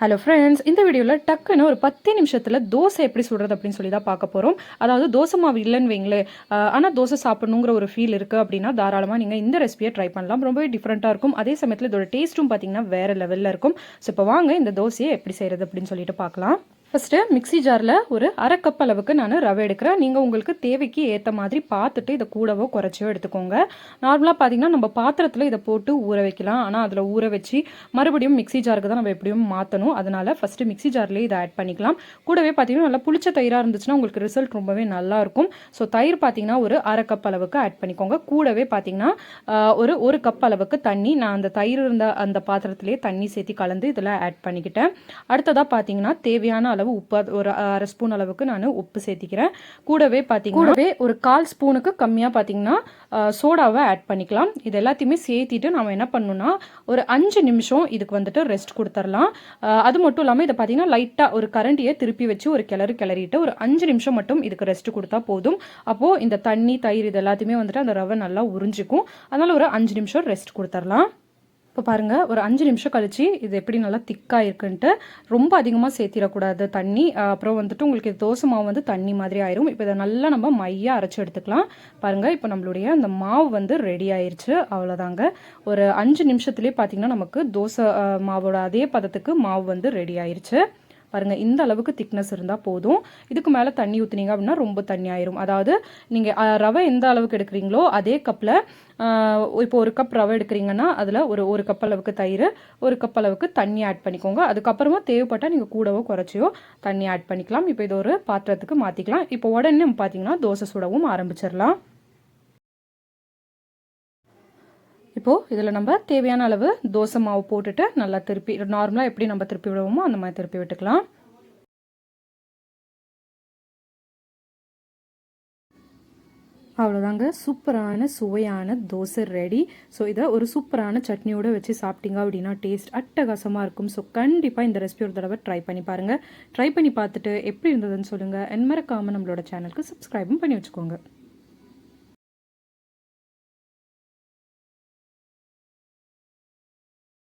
Hello friends இந்த வீடியோவில் டக்குன்னு ஒரு பத்து நிமிஷத்தில் தோசை எப்படி சுடுறது அப்படின்னு சொல்லி தான் பார்க்க போகிறோம் அதாவது தோசை மாவு இல்லைன்னு வைங்களேன். ஆனால் தோசை சாப்பிடணுங்கிற ஒரு ஃபீல் இருக்குது அப்படின்னா தாராளமாக நீங்கள் இந்த ரெசிபியை ட்ரை பண்ணலாம். ரொம்பவே டிஃப்ரெண்ட்டாக இருக்கும். அதே சமயத்தில் இதோட டேஸ்ட்டும் பார்த்தீங்கன்னா வேறு லெவலில் இருக்கும். ஸோ இப்போ வாங்க இந்த தோசையை எப்படி செய்கிறது அப்படின்னு சொல்லிட்டு பார்க்கலாம். ஃபஸ்ட்டு மிக்ஸி ஜாரில் ஒரு அரை கப் அளவுக்கு நான் ரவை எடுக்கிறேன். நீங்கள் உங்களுக்கு தேவைக்கு ஏற்ற மாதிரி பார்த்துட்டு இதை கூடவோ குறைச்சியோ எடுத்துக்கோங்க. நார்மலாக பார்த்தீங்கன்னா நம்ம பாத்திரத்தில் இதை போட்டு ஊற வைக்கலாம். ஆனால் அதில் ஊற வச்சு மறுபடியும் மிக்ஸி ஜாருக்கு தான் நம்ம எப்படியும் மாற்றணும் அதனால் ஃபஸ்ட்டு மிக்சி ஜார்லேயே இதை ஆட் பண்ணிக்கலாம். கூடவே பார்த்தீங்கன்னா நல்லா புளிச்ச தயிராக இருந்துச்சுன்னா உங்களுக்கு ரிசல்ட் ரொம்பவே நல்லாயிருக்கும் ஸோ தயிர் பார்த்தீங்கன்னா ஒரு அரை கப் அளவுக்கு ஆட் பண்ணிக்கோங்க. கூடவே பார்த்தீங்கன்னா ஒரு ஒரு கப் அளவுக்கு தண்ணி நான் அந்த தயிர் இருந்த அந்த பாத்திரத்திலேயே தண்ணி சேர்த்து கலந்து இதில் ஆட் பண்ணிக்கிட்டேன். அடுத்ததாக பார்த்தீங்கன்னா தேவையான அளவு உப்பு ஒரு அரை ஸ்பூன் அளவுக்கு நான் உப்பு சேர்த்திக்கிறேன். கூடவே பார்த்தீங்கன்னா கூடவே ஒரு கால் ஸ்பூனுக்கு கம்மியாக பார்த்தீங்கன்னா சோடாவை ஆட் பண்ணிக்கலாம். இது எல்லாத்தையுமே சேர்த்திட்டு நம்ம என்ன பண்ணணும்னா ஒரு அஞ்சு நிமிஷம் இதுக்கு வந்துட்டு ரெஸ்ட் கொடுத்துடலாம். அது மட்டும் இல்லாமல் இதை பார்த்தீங்கன்னா லைட்டாக ஒரு கரண்டியை திருப்பி வச்சு ஒரு கிளறு கிளறிட்டு ஒரு அஞ்சு நிமிஷம் மட்டும் இதுக்கு ரெஸ்ட் கொடுத்தா போதும். அப்போது இந்த தண்ணி தயிர் இது எல்லாத்தையுமே வந்துட்டு அந்த ரவை நல்லா உறிஞ்சிக்கும். அதனால் ஒரு அஞ்சு நிமிஷம் ரெஸ்ட் கொடுத்துடலாம். இப்போ பாருங்கள் ஒரு அஞ்சு நிமிஷம் கழிச்சு இது எப்படி நல்லா திக்காக இருக்குன்ட்டு ரொம்ப அதிகமாக சேர்த்திடக்கூடாது தண்ணி. அப்புறம் வந்துட்டு உங்களுக்கு இது தோசை மாவு வந்து தண்ணி மாதிரி ஆயிரும். இப்போ இதை நல்லா நம்ம மையாக அரைச்சி எடுத்துக்கலாம். பாருங்கள் இப்போ நம்மளுடைய அந்த மாவு வந்து ரெடி ஆயிடுச்சு அவ்வளோதாங்க ஒரு அஞ்சு நிமிஷத்துலேயே பார்த்தீங்கன்னா நமக்கு தோசை மாவோட அதே பதத்துக்கு மாவு வந்து ரெடி ஆயிடுச்சு பாருங்கள் இந்த அளவுக்கு திக்னஸ் இருந்தால் போதும். இதுக்கு மேலே தண்ணி ஊற்றுனீங்க அப்படின்னா ரொம்ப தண்ணி ஆயிரும். அதாவது நீங்கள் ரவை எந்த அளவுக்கு எடுக்கிறீங்களோ அதே கப்பில் இப்போ ஒரு கப் ரவை எடுக்கிறீங்கன்னா அதில் ஒரு ஒரு கப் அளவுக்கு தயிர் ஒரு கப் அளவுக்கு தண்ணி ஆட் பண்ணிக்கோங்க. அதுக்கப்புறமா தேவைப்பட்டால் நீங்கள் கூடவோ குறைச்சியோ தண்ணி ஆட் பண்ணிக்கலாம். இப்போ இது ஒரு பாத்திரத்துக்கு மாற்றிக்கலாம் இப்போ உடனே பார்த்தீங்கன்னா தோசை சுடவும் ஆரம்பிச்சிடலாம். இப்போது இதில் நம்ம தேவையான அளவு தோசை மாவு போட்டுட்டு நல்லா திருப்பி நார்மலாக எப்படி நம்ம திருப்பி விடுவோமோ அந்த மாதிரி திருப்பி விட்டுக்கலாம். அவ்வளோதாங்க சூப்பரான சுவையான தோசை ரெடி ஸோ இதை ஒரு சூப்பரான சட்னியோடு வச்சு சாப்பிட்டீங்க அப்படின்னா டேஸ்ட் அட்டகாசமாக இருக்கும். ஸோ கண்டிப்பாக இந்த ரெசிபி ஒரு தடவை ட்ரை பண்ணி பாருங்கள் ட்ரை பண்ணி பார்த்துட்டு எப்படி இருந்ததுன்னு சொல்லுங்கள் என் மறக்காமல் நம்மளோட சேனலுக்கு சப்ஸ்கிரைபும் பண்ணி வச்சுக்கோங்க.